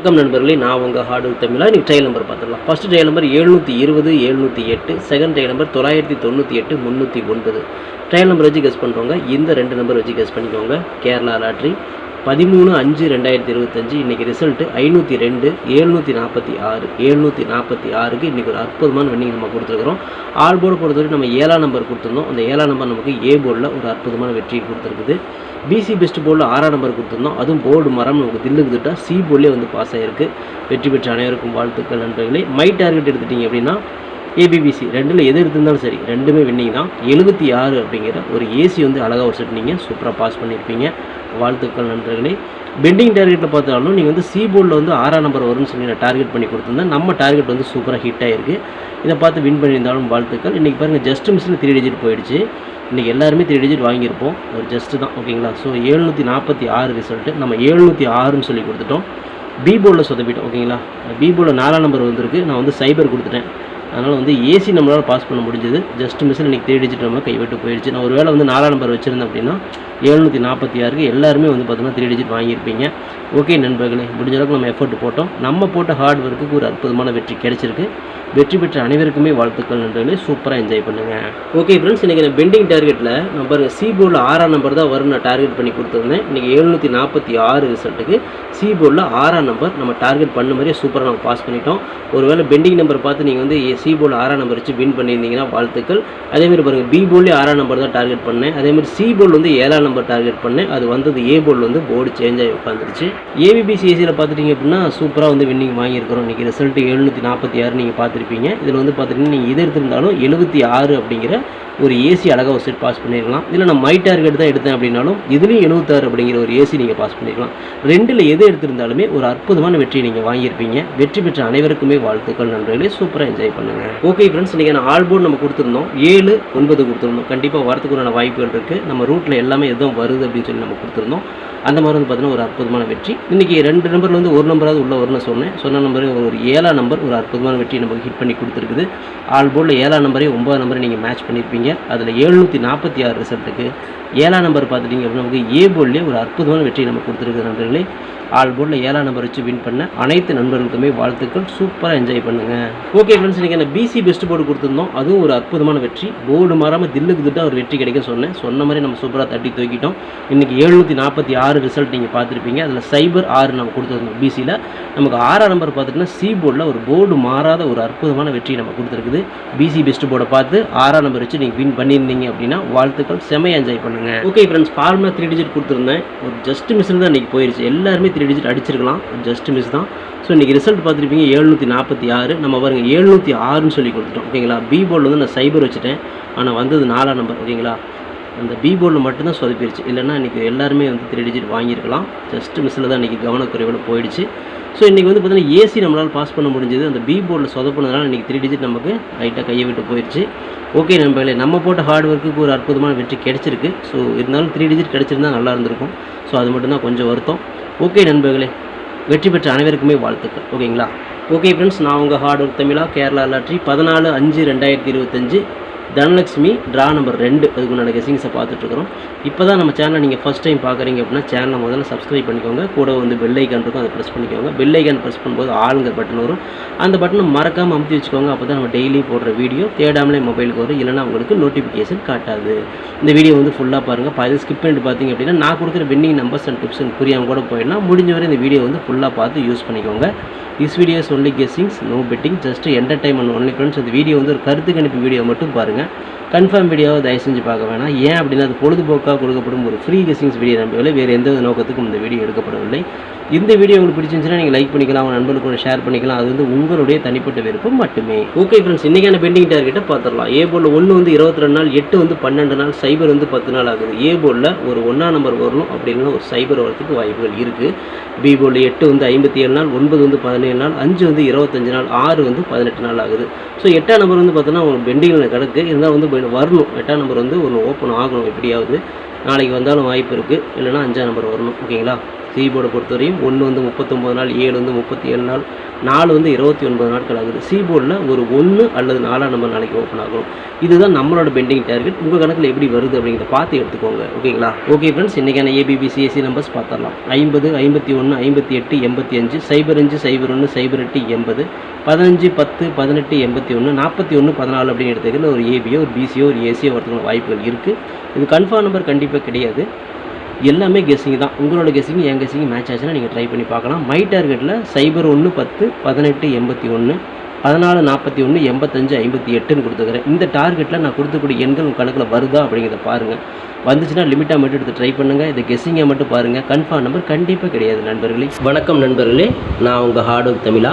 வணக்கம் நண்பர்களே நான் உங்கள் ஹார்டு தமிழா. நீங்கள் ட்ரையல் நம்பர் பார்த்துக்கலாம் ஃபஸ்ட் ட்ரையல் நம்பர் எழுநூற்றி இருபது எழுநூற்றி எட்டு செகண்ட் ட்ரையல் நம்பர் தொள்ளாயிரத்தி தொண்ணூற்றி எட்டு முந்நூற்றி ஒன்பது. ட்ரையல் நம்பர் வச்சு கெஸ் பண்ணுறவங்க இந்த ரெண்டு நம்பர் வச்சு கெஸ் பண்ணிக்கோங்க. கேரளா லாட்ரி பதிமூணு அஞ்சு ரெண்டாயிரத்தி இருபத்தஞ்சு. இன்றைக்கி ரிசல்ட்டு ஐநூற்றி ரெண்டு எழுநூற்றி நாற்பத்தி ஆறு எழுநூற்றி நாற்பத்தி ஆறுக்கு இன்றைக்கி ஒரு அற்புதமான வெண்ணிங் நம்ம கொடுத்துருக்குறோம். ஆல் போர்டு பொறுத்தவரைக்கும் நம்ம ஏழாம் நம்பர் கொடுத்துருந்தோம். அந்த ஏழாம் நம்பர் நமக்கு ஏ போர்டில் ஒரு அற்புதமான வெற்றியை கொடுத்துருக்குது. பிசி பெஸ்ட் போர்டில் ஆறாம் நம்பர் கொடுத்துருந்தோம். அதுவும் போர்டு மரம் நமக்கு தில்லுக்குதுட்டா சி போர்டிலே வந்து பாஸ் ஆகிருக்கு வெற்றி பெற்ற அனைவருக்கும் வாழ்த்துக்கள் நண்பர்களே மை டார்கெட் எடுத்துட்டீங்க அப்படின்னா ஏபிபிசி ரெண்டில் எது எடுத்திருந்தாலும் சரி ரெண்டுமே வின்னிங் தான். எழுபத்தி ஆறு அப்படிங்கிற ஒரு ஏசி வந்து அழகாக ஒரு செட் நீங்கள் சூப்பராக பாஸ் பண்ணியிருப்பீங்க வாழ்த்துக்கள் நண்பர்களே. பெண்டிங் டார்கெட்டில் பார்த்தாலும் நீங்கள் வந்து சி போர்டில் வந்து ஆறாம் நம்பர் வரும்னு சொல்லி நான் டார்கெட் பண்ணி கொடுத்துருந்தேன். நம்ம டார்கெட் வந்து சூப்பராக ஹிட் ஆகிருக்கு இதை பார்த்து வின் பண்ணியிருந்தாலும் வாழ்த்துக்கள். இன்றைக்கி பாருங்கள் ஜஸ்ட் மிஸ்ஸில் த்ரீ டிஜிட் போயிடுச்சு. இன்றைக்கி எல்லாருமே த்ரீ டிஜிட் வாங்கியிருப்போம். ஒரு ஜஸ்ட்டு தான் ஓகேங்களா? ஸோ எழுநூற்றி நாற்பத்தி ஆறு ரிசல்ட்டு நம்ம எழுநூற்றி ஆறுன்னு சொல்லி கொடுத்துட்டோம். பி போர்டில் சொதப்பிட்டோம் ஓகேங்களா? பி போர்டில் நாலாம் நம்பர் வந்திருக்கு. நான் வந்து சைபர் கொடுத்துட்டேன். அதனால் வந்து ஏசி நம்மளால் பாஸ் பண்ண முடிஞ்சது. ஜஸ்ட் மிஸ்ஸில் இன்றைக்கி த்ரீ டிஜிட் நம்ம கைவிட்டு போயிடுச்சு. நான் ஒரு வேளை வந்து நாலாம் நம்பர் வச்சுருந்தேன் அப்படின்னா எழுநூற்றி நாற்பத்தி ஆறுக்கு எல்லாருமே வந்து பார்த்தீங்கன்னா த்ரீ டிஜிட் வாங்கியிருப்பீங்க. ஓகே நண்பர்களே முடிஞ்ச அளவுக்கு நம்ம எஃபர்ட் போட்டோம். நம்ம போட்ட ஹார்ட் ஒர்க்குக்கு ஒரு அற்புதமான வெற்றி கிடைச்சிருக்கு. வெற்றி பெற்ற அனைவருக்குமே வாழ்த்துக்கள் நண்பர்களே. சூப்பராக என்ஜாய் பண்ணுங்கள் ஓகே ஃப்ரெண்ட்ஸ் இன்றைக்கி நான் பெண்டிங் டார்கெட்டில் நம்பர் சி போர்டில் ஆறாம் நம்பர் தான் வரும் நான் டார்கெட் பண்ணி கொடுத்துருந்தேன். இன்றைக்கி எழுநூற்றி நாற்பத்தி ஆறு ரிசல்ட்டுக்கு சி போர்டில் ஆறாம் நம்பர் நம்ம டார்கெட் பண்ண மாதிரியே சூப்பராக நம்ம பாஸ் பண்ணிட்டோம். ஒருவேளை பெண்டிங் நம்பர் பார்த்து நீங்கள் வந்து சி போல் ஆறாம் நம்பர் வச்சு வின் பண்ணியிருந்தீங்கன்னா வாழ்த்துக்கள். அதேமாதிரி பாருங்கள் பி போர்ட்லேயே ஆறாம் நம்பர் தான் டார்கெட் பண்ணேன். அதேமாதிரி சி போல் வந்து ஏழாம் நம்பர் டார்கெட் பண்ணேன். அது வந்தது ஏ போல் வந்து போர்டு சேஞ்ச் ஆகி உட்காந்துருச்சு ஏபிபிசிஎஸ்சியில் பார்த்துட்டிங்க அப்படின்னா சூப்பராக வந்து வின்னிங் வாங்கியிருக்கிறோம். இன்றைக்கி ரிசல்ட்டு எழுநூற்றி நாற்பத்தி ஆறு நீங்கள் பார்த்துருப்பீங்க. இதில் வந்து பார்த்துட்டிங்கன்னா நீங்கள் எது எடுத்திருந்தாலும் எழுபத்தி ஆறு அப்படிங்கிற ஒரு ஏசி அழகாக ஒரு செட் பாஸ் பண்ணியிருக்கலாம் இல்லை நான் மை டார்கெட் தான் எடுத்தேன் அப்படின்னாலும் இதுலேயும் எழுபத்தாறு அப்படிங்கிற ஒரு ஏசி நீங்கள் பாஸ் பண்ணிருக்கலாம். ரெண்டில் எது எடுத்திருந்தாலுமே ஒரு அற்புதமான வெற்றி நீங்கள் வாங்கியிருப்பீங்க. வெற்றி பெற்ற அனைவருக்குமே வாழ்த்துக்கள் நண்பர்களே. சூப்பராக என்ஜாய் பண்ணுங்கள் ஓகே ஃப்ரெண்ட்ஸ் இன்றைக்கி நான் ஆல் போர்டு நம்ம கொடுத்துருந்தோம். ஏழு ஒன்பது கொடுத்துருந்தோம். கண்டிப்பாக வரத்துக்குறான வாய்ப்புகள் இருக்குது நம்ம ரூட்டில் எல்லாமே எதுவும் வருது அப்படின்னு சொல்லி நம்ம கொடுத்துருந்தோம். அந்த மாதிரி வந்து பார்த்தீங்கன்னா ஒரு அற்புதமான வெற்றி. இன்றைக்கி ரெண்டு நம்பரில் வந்து ஒரு நம்பராவது உள்ள வரும்னு சொன்னேன். சொன்ன நம்பர் ஒரு ஏழாம் நம்பர் ஒரு அற்புதமான வெற்றி நமக்கு ஹிட் பண்ணி கொடுத்துருக்குது. ஆல் போர்டில் ஏழாம் நம்பரே ஒன்பதாம் நம்பரை நீங்கள் மேட்ச் பண்ணியிருப்பீங்க அதில் எழுநூற்றி நாற்பத்தி ஆறு ரிசல்ட்டுக்கு ஏழாம் நம்பர் பார்த்துட்டிங்க அப்படின்னா நமக்கு ஏ போர்ட்லேயே ஒரு அற்புதமான வெற்றி நம்ம கொடுத்துருக்குது நண்பர்களே. ஆல் போர்டில் ஏழாம் நம்பர் வச்சு வின் பண்ண அனைத்து நண்பர்களுக்குமே வாழ்த்துக்கள். சூப்பராக என்ஜாய் பண்ணுங்கள் ஓகே ஃப்ரெண்ட்ஸ் நீங்கள் நான் பிசி பெஸ்ட் போர்டு கொடுத்துருந்தோம். அதுவும் ஒரு அற்புதமான வெற்றி. போர்டு மாறாமல் தில்லுக்கு திட்ட ஒரு வெற்றி கிடைக்க சொன்னேன். சொன்ன மாதிரி நம்ம சூப்பராக தட்டி தூக்கிட்டோம். இன்றைக்கி எழுநூற்றி நாற்பத்தி ஆறு ரிசல்ட் நீங்கள் பார்த்துருப்பீங்க. அதில் சைபர் ஆறு நம்ம கொடுத்துருந்தோம் பிசியில் நமக்கு ஆறாம் நம்பர் பார்த்துட்டுனா சி போர்டில் ஒரு போர்டு மாறாத ஒரு அற்புதமான வெற்றி நம்ம கொடுத்துருக்குது. பிசி பெஸ்ட் போர்டை பார்த்து ஆறாம் நம்பர் வச்சு நீங்கள் வின் பண்ணியிருந்தீங்க அப்படின்னா வாழ்த்துக்கள். செமையாக என்ஜாய் பண்ணுங்கள் okay friends formula three digit கொடுத்துருந்தேன். ஒரு ஜஸ்ட் மிஸ்ஸில் தான் இன்றைக்கி போயிடுச்சு எல்லாருமே த்ரீ டிஜிட் அடிச்சிருக்கலாம். ஜஸ்ட் மிஸ் தான். ஸோ இன்றைக்கி ரிசல்ட் பார்த்துருப்பீங்க எழுநூற்றி நாற்பத்தி ஆறு. நம்ம பாருங்கள் எழுநூற்றி ஆறுன்னு சொல்லி கொடுத்துட்டோம். ஓகேங்களா பி போர்டில் வந்து நான் சைபர் வச்சுட்டேன். ஆனால் வந்தது நாலாம் நம்பர் ஓகேங்களா அந்த பி போர்டில் மட்டும்தான் சொதப்பிடுச்சு இல்லைன்னா இன்றைக்கி எல்லாருமே வந்து த்ரீ டிஜிட் வாங்கியிருக்கலாம். ஜஸ்ட் மிஸ்ஸில் தான் இன்றைக்கி கவனக்குறைவோட போயிடுச்சு. ஸோ இன்றைக்கி வந்து பார்த்திங்கன்னா ஏசி நம்மளால் பாஸ் பண்ண முடிஞ்சது. அந்த பி போர்டில் சொதப்பினதுனால இன்றைக்கி த்ரீ டிஜிட் நமக்கு லைட்டாக கையை விட்டு போயிடுச்சு ஓகே நண்பர்களே நம்ம போட்ட ஹார்ட் ஒர்க்குக்கு ஒரு அற்புதமான வெற்றி கிடச்சிருக்கு. ஸோ இருந்தாலும் த்ரீ டிஜிட் கிடச்சிருந்தா நல்லா இருந்திருக்கும். ஸோ அது மட்டும்தான் கொஞ்சம் வருத்தம். ஓகே நண்பர்களே வெற்றி பெற்ற அனைவருக்குமே வாழ்த்துக்கள். ஓகேங்களா? ஓகே ஃப்ரெண்ட்ஸ் நான் உங்கள் ஹார்ட் ஒர்க் தமிழா கேரளா லாட்ரி பதினாலு அஞ்சு ரெண்டாயிரத்தி இருபத்தஞ்சு. தனலக்ஷ்மி ட்ரா நம்பர் ரெண்டு. அதுக்கு உண்டான கெஸிங்ஸை பார்த்துட்ருக்குறோம். இப்போ தான் நம்ம சேனலை நீங்கள் ஃபஸ்ட் டைம் பார்க்குறீங்க அப்படின்னா சேனலை முதல்ல சப்ஸ்கிரைப் பண்ணிக்கோங்க. கூட வந்து பெல் ஐக்கான் இருக்கும் அதை ப்ரெஸ் பண்ணிக்கோங்க. பெல் ஐக்கான் ப்ரெஸ் பண்ணும்போது ஆளுங்க பட்டன் வரும். அந்த பட்டனை மறக்காமல் அமுத்தி வச்சுக்கோங்க. அப்போ தான் நம்ம டெய்லி போடுற வீடியோ தேடாமலே மொபைலுக்கு வரும். இல்லைனா உங்களுக்கு நோட்டிஃபிகேஷன் காட்டாது. இந்த வீடியோ வந்து ஃபுல்லாக பாருங்கள் பாதி ஸ்கிப் பண்ணிட்டு பார்த்தீங்க அப்படின்னா நான் கொடுக்குற வின்னிங் நம்பர்ஸ் அண்ட் டிப்ஸ் புரியாமல் கூட போயிடலாம். முடிஞ்ச வரை இந்த வீடியோ வந்து ஃபுல்லாக பார்த்து யூஸ் பண்ணிக்கோங்க. This videos only guessings no betting just entertainment only friends இந்த வீடியோ வந்து ஒரு கருத்து கணிப்பு வீடியோ மட்டும் பாருங்கள் கன்ஃபார்ம் வீடியோவை தயவு செஞ்சு பார்க்க வேணாம். ஏன் அப்படின்னா அது பொழுதுபோக்காக கொடுக்கப்படும் ஒரு ஃப்ரீ கெஸ்ஸிங்ஸ் வீடியோ நம்பவில்லை வேறு எந்த நோக்கத்துக்கும் இந்த வீடியோ எடுக்கப்படவில்லை. இந்த வீடியோ உங்களுக்கு பிடிச்சிருந்துச்சுன்னா நீங்கள் லைக் பண்ணிக்கலாம் உங்கள் நண்பர்களுக்கு ஷேர் பண்ணிக்கலாம். அது வந்து உங்களுடைய தனிப்பட்ட விருப்பம் மட்டுமே. ஓகே ஃப்ரெண்ட்ஸ் இன்றைக்கான பெண்டிங் டார்கெட்டை பார்த்துடலாம். ஏ போர்டில் ஒன்று வந்து இருபத்தி ரெண்டு நாள் எட்டு வந்து பன்னெண்டு நாள் சைபர் வந்து பத்து நாள் ஆகுது. ஏ போர்டில் ஒரு ஒன்றாம் நம்பர் வரணும் அப்படின்னா ஒரு சைபர் வரத்துக்கு வாய்ப்புகள் இருக்குது பி போர்டில் எட்டு வந்து ஐம்பத்தி ஏழு நாள் ஒன்பது வந்து பதினேழு நாள் அஞ்சு வந்து இருபத்தஞ்சு நாள் ஆறு வந்து பதினெட்டு நாள் ஆகுது. ஸோ எட்டாம் நம்பர் வந்து பார்த்தோன்னா உங்களுக்கு பெண்டிங்கில் கிடக்கு இருந்தால் வந்து வரணும். எட்டாம் நம்பர் வந்து ஒன்று ஓப்பன் ஆகணும் எப்படியாவது. நாளைக்கு வந்தாலும் வாய்ப்பு இருக்குது இல்லைன்னா அஞ்சாம் நம்பர் வரணும். ஓகேங்களா சி போர்டை பொறுத்தவரையும் ஒன்று வந்து முப்பத்தொம்பது நாள் ஏழு வந்து முப்பத்தி ஏழு நாள் நாலு வந்து இருபத்தி ஒன்பது நாட்கள் ஆகுது. சி போர்டில் ஒரு ஒன்று அல்லது நாலாம் நம்பர் நாளைக்கு ஓப்பன் ஆகும். இதுதான் நம்மளோட பெண்டிங் டார்கெட் உங்கள் கணக்கில் எப்படி வருது அப்படிங்கிறத பார்த்து எடுத்துக்கோங்க. ஓகேங்களா ஓகே ஃப்ரெண்ட்ஸ் இன்றைக்கான ஏபிபிசிஎஸ்சி நம்பர்ஸ் பார்த்துடலாம். ஐம்பது ஐம்பத்தி ஒன்று ஐம்பத்தி எட்டு எண்பத்தி அஞ்சு சைபர் அஞ்சு சைபர் ஒன்று சைபர் எட்டு எண்பது பதினஞ்சு பத்து பதினெட்டு எண்பத்தி ஒன்று நாற்பத்தி ஒன்று பதினாலு அப்படின்னு எடுத்துக்கல ஒரு ஏபியோ ஒரு பிசியோ ஒரு ஏசியோ வரதுக்கான வாய்ப்புகள் இருக்குது இது கன்ஃபார்ம் நம்பர் கண்டிப்பாக கிடையாது. எல்லாமே கெஸ்ஸிங் தான். உங்களோட கெஸ்ஸிங் என் கெஸ்ஸிங் மேட்ச் ஆச்சுன்னா நீங்கள் ட்ரை பண்ணி பார்க்கலாம். மை டார்கெட்டில் சைபர் ஒன்று பத்து பதினெட்டு எண்பத்தி ஒன்று பதினாலு நாற்பத்தி ஒன்று எண்பத்தஞ்சு ஐம்பத்தி எட்டுன்னு கொடுத்துக்கிறேன் இந்த டார்கெட்டில் நான் கொடுத்தக்கூடிய எண்கள் உங்கள் கணக்கில் வருதா அப்படிங்கிறத பாருங்கள் வந்துச்சுன்னா லிமிட்டாக மட்டும் எடுத்து ட்ரை பண்ணுங்கள் இதை கெஸ்ஸிங்கை மட்டும் பாருங்கள் கன்ஃபார்ம் நம்பர் கண்டிப்பாக கிடையாது நண்பர்களே. வணக்கம் நண்பர்களே. நான் உங்கள் ஹார்ட் ஒர்க் தமிழா.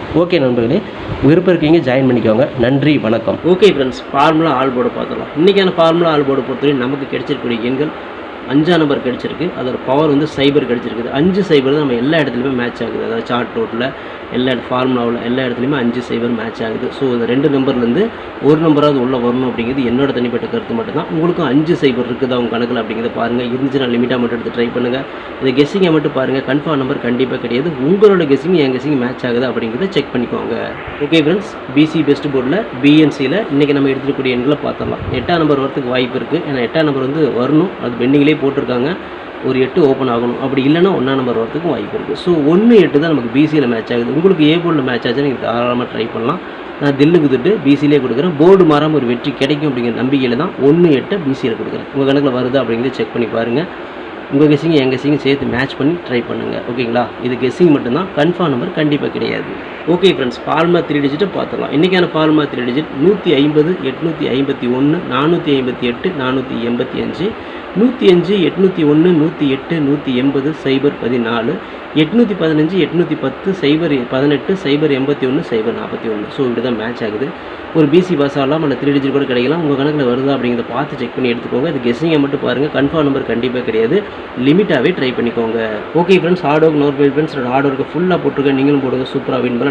ஓகே நண்பர்களே விருப்பம் இருக்கீங்க ஜாயின் பண்ணிக்கோங்க. நன்றி வணக்கம். Okay friends formula all board பார்த்துக்கலாம் இன்றைக்கான ஃபார்முலா ஆல் போர்டு பொறுத்தவரை நமக்கு கிடைச்சிருக்கக்கூடிய எண்கள் அஞ்சாம் நம்பர் கிடச்சிருக்கு. அதோட பவர் வந்து சைபர் கிடச்சிருக்குது. அஞ்சு சைபர் தான் நம்ம எல்லா இடத்துலையுமே மேட்ச் ஆகுது. அதாவது சார்ட் ரோட்டில் எல்லா ஃபார்முலாவில் எல்லா இடத்துலையுமே அஞ்சு சைபர் மேட்ச் ஆகுது. ஸோ இந்த ரெண்டு நம்பர்லேருந்து ஒரு நம்பராவது உள்ளே வரணும் அப்படிங்கிறது என்னோட தனிப்பட்ட கருத்து மட்டும்தான். உங்களுக்கும் அஞ்சு சைபர் இருக்குதா உங்கள் கணக்கில் அப்படிங்கிறத பாருங்கள் இருந்துச்சுன்னா லிமிட்டாக மட்டும் எடுத்து ட்ரை பண்ணுங்கள் இதை கெஸ்ஸிங்கை மட்டும் பாருங்கள் கன்ஃபார்ம் நம்பர் கண்டிப்பாக கிடையாது. உங்களோட கெஸ்ஸிங் என் கெஸ்ஸிங் மேட்ச் ஆகுது அப்படிங்கிறத செக் பண்ணிக்கோங்க. ஓகே ஃப்ரெண்ட்ஸ் பிசி பெஸ்ட் போர்டில் பிஎன்சியில் இன்றைக்கி நம்ம எடுத்துக்கூடிய எண்களை பார்த்தலாம் எட்டாம் நம்பர் வரத்துக்கு வாய்ப்பு இருக்குது ஏன்னா எட்டாம் நம்பர் வந்து வரணும். அது பெண்டிங்லேயே போட்டிருக்காங்க. ஒரு எட்டு ஓப்பன் ஆகணும். அப்படி இல்லைன்னா ஒன்றா நம்பர் வரதுக்கும் வாய்ப்பு இருக்குது ஸோ ஒன்று எட்டு தான் நமக்கு பிசியில் மேட்ச் ஆகுது. உங்களுக்கு ஏ போர்டில் மேட்ச் ஆச்சுன்னா நீங்கள் தாராளமாக ட்ரை பண்ணலாம். நான் தில்லு திட்டு பிசிலே கொடுக்குறேன். போர்டு மாறாமல் ஒரு வெற்றி கிடைக்கும் அப்படிங்கிற நம்பிக்கையில் தான் ஒன்று எட்டை பிசியில் கொடுக்குறேன். உங்கள் கணக்கில் வருதா அப்படிங்கிறத செக் பண்ணி பாருங்கள் உங்கள் கெஸ்ஸிங் என் கெஸ்ஸிங்கும் சேர்த்து மேட்ச் பண்ணி ட்ரை பண்ணுங்கள் ஓகேங்களா இது கெஸ்ஸிங் மட்டும்தான். கன்ஃபார்ம் நம்பர் கண்டிப்பாக கிடையாது. ஓகே ஃப்ரெண்ட்ஸ் ஃபார்மா த்ரீ டிஜிட்டை பார்த்துக்கலாம் இன்றைக்கான ஃபார்மா த்ரீ டிஜிட் நூற்றி ஐம்பது எட்நூற்றி ஐம்பத்தி ஒன்று நானூற்றி ஐம்பத்தி எட்டு நானூற்றி எண்பத்தி அஞ்சு நூற்றி அஞ்சு எட்நூற்றி ஒன்று நூற்றி எட்டு நூற்றி எண்பது சைபர் பதினாலு எட்நூற்றி பதினஞ்சு எட்நூற்றி பத்து சைபர் பதினெட்டு சைபர் எண்பத்தி ஒன்று சைபர் நாற்பத்தி ஒன்று ஸோ இப்படி தான் மேட்ச் ஆகுது. ஒரு பிசி பாஸ் ஆகலாம் அந்த த்ரீ டிஜிட் கூட கிடைக்கலாம். உங்கள் கணக்கில் வருதா அப்படிங்கிறத பார்த்து செக் பண்ணி எடுத்துக்கோங்க. அது கெஸ்ஸிங்கை மட்டும் பாருங்கள் கன்ஃபார்ம் நம்பர் கண்டிப்பாக கிடையாது. லிமிட்டாகவே ட்ரை பண்ணிக்கோங்க. Okay friends hard work nor friends hard ஒர்க்கை ஃபுல்லாக போட்டுருக்க நீங்களும் போடுங்க. சூப்பராக வின் பண்ண